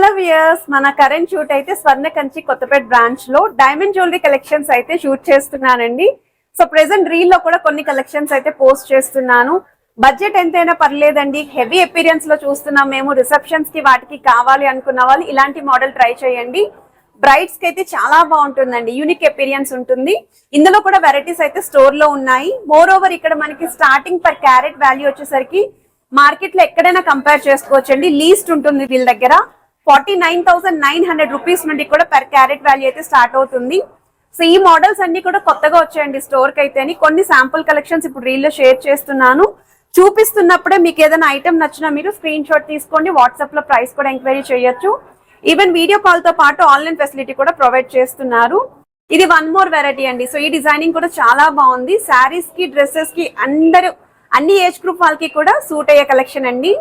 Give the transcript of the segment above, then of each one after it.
Hello viewers మన current shoot అయితే స్వర్ణ కంచి కొత్తపేట బ్రాంచ్లో డైమండ్ జ్యువెలరీ కలెక్షన్స్ అయితే షూట్ చేస్తున్నానండి. సో ప్రెసెంట్ రీల్లో కూడా కొన్ని కలెక్షన్స్ అయితే పోస్ట్ చేస్తున్నాను. బడ్జెట్ ఎంతైనా పర్లేదండి. హెవీ ఎపీరియన్స్లో చూస్తున్నాం మేము. రిసెప్షన్స్కి వాటికి కావాలి అనుకున్న వాళ్ళు ఇలాంటి మోడల్ ట్రై చేయండి. బ్రైడ్స్కి అయితే చాలా బాగుంటుందండి. యూనిక్ ఎపీరియన్స్ ఉంటుంది. ఇందులో కూడా వెరైటీస్ అయితే స్టోర్లో ఉన్నాయి. మోర్ ఓవర్ ఇక్కడ మనకి స్టార్టింగ్ పర్ క్యారెట్ వాల్యూ వచ్చేసరికి మార్కెట్లో ఎక్కడైనా కంపేర్ చేసుకోవచ్చండి. లీస్ట్ ఉంటుంది వీళ్ళ దగ్గర. Forty nine thousand nine hundred rupees నుండి కూడా పర్ క్యారెట్ వాల్యూ అయితే స్టార్ట్ అవుతుంది. సో ఈ మోడల్స్ అన్ని కూడా కొత్తగా వచ్చాయండి స్టోర్కి అయితే కొన్ని శాంపుల్ కలెక్షన్స్ ఇప్పుడు రీల్లో షేర్ చేస్తున్నాను. చూపిస్తున్నప్పుడే మీకు ఏదైనా ఐటమ్ నచ్చినా మీరు స్క్రీన్ షాట్ తీసుకోండి. వాట్సాప్లో ప్రైస్ కూడా ఎంక్వైరీ చేయొచ్చు. ఈవెన్ వీడియో కాల్తో పాటు ఆన్లైన్ ఫెసిలిటీ కూడా ప్రొవైడ్ చేస్తున్నారు. ఇది వన్ మోర్ వెరైటీ అండి. సో ఈ డిజైనింగ్ కూడా చాలా బాగుంది. శారీస్కి డ్రెస్సెస్కి అందరూ అన్ని ఏజ్ గ్రూప్ వాళ్ళకి కూడా సూట్ అయ్యే కలెక్షన్ అండి.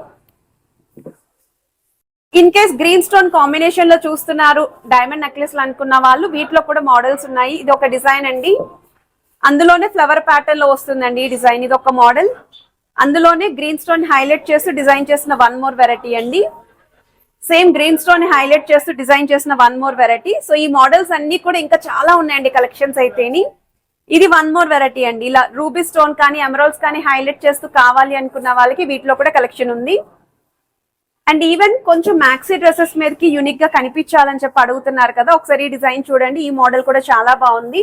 ఇన్ కేస్ గ్రీన్ స్టోన్ కాంబినేషన్లో చూస్తున్నారు డైమండ్ నెక్లెస్ అనుకున్న వాళ్ళు వీటిలో కూడా మోడల్స్ ఉన్నాయి. ఇది ఒక డిజైన్ అండి. అందులోనే ఫ్లవర్ ప్యాటర్న్లో వస్తుందండి ఈ డిజైన్. ఇది ఒక మోడల్ అందులోనే గ్రీన్ స్టోన్ హైలైట్ చేస్తూ డిజైన్ చేసిన వన్ మోర్ వెరైటీ అండి. సేమ్ గ్రీన్ స్టోన్ హైలైట్ చేస్తూ డిజైన్ చేసిన వన్ మోర్ వెరైటీ సో ఈ మోడల్స్ అన్ని కూడా ఇంకా చాలా ఉన్నాయండి కలెక్షన్స్ అయితేని. ఇది వన్ మోర్ వెరైటీ అండి. ఇలా రూబీ స్టోన్ కానీ ఎమరాల్స్ కానీ హైలైట్ చేస్తూ కావాలి అనుకున్న వాళ్ళకి వీటిలో కూడా కలెక్షన్ ఉంది. అండ్ ఈవెన్ కొంచెం మ్యాక్సీ డ్రెస్సెస్ మీదకి యూనిక్గా కనిపించాలని చెప్పి అడుగుతున్నారు కదా ఒకసారి ఈ డిజైన్ చూడండి ఈ మోడల్ కూడా చాలా బాగుంది.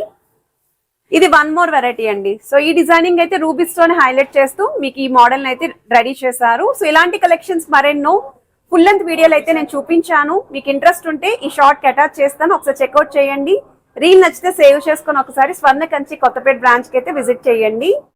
ఇది వన్ మోర్ వెరైటీ అండి. సో ఈ డిజైనింగ్ అయితే రూబీస్ తోనే హైలైట్ చేస్తూ మీకు ఈ మోడల్ అయితే రెడీ చేశారు. సో ఇలాంటి కలెక్షన్స్ మరెన్నో ఫుల్ లెంత్ వీడియోలు అయితే నేను చూపించాను. మీకు ఇంట్రెస్ట్ ఉంటే ఈ షార్ట్ అటాచ్ చేస్తాను. ఒకసారి చెక్అవుట్ చేయండి. రీల్ నచ్చితే సేవ్ చేసుకొని ఒకసారి స్వర్ణ కంచి కొత్తపేట బ్రాంచ్కి అయితే విజిట్ చేయండి.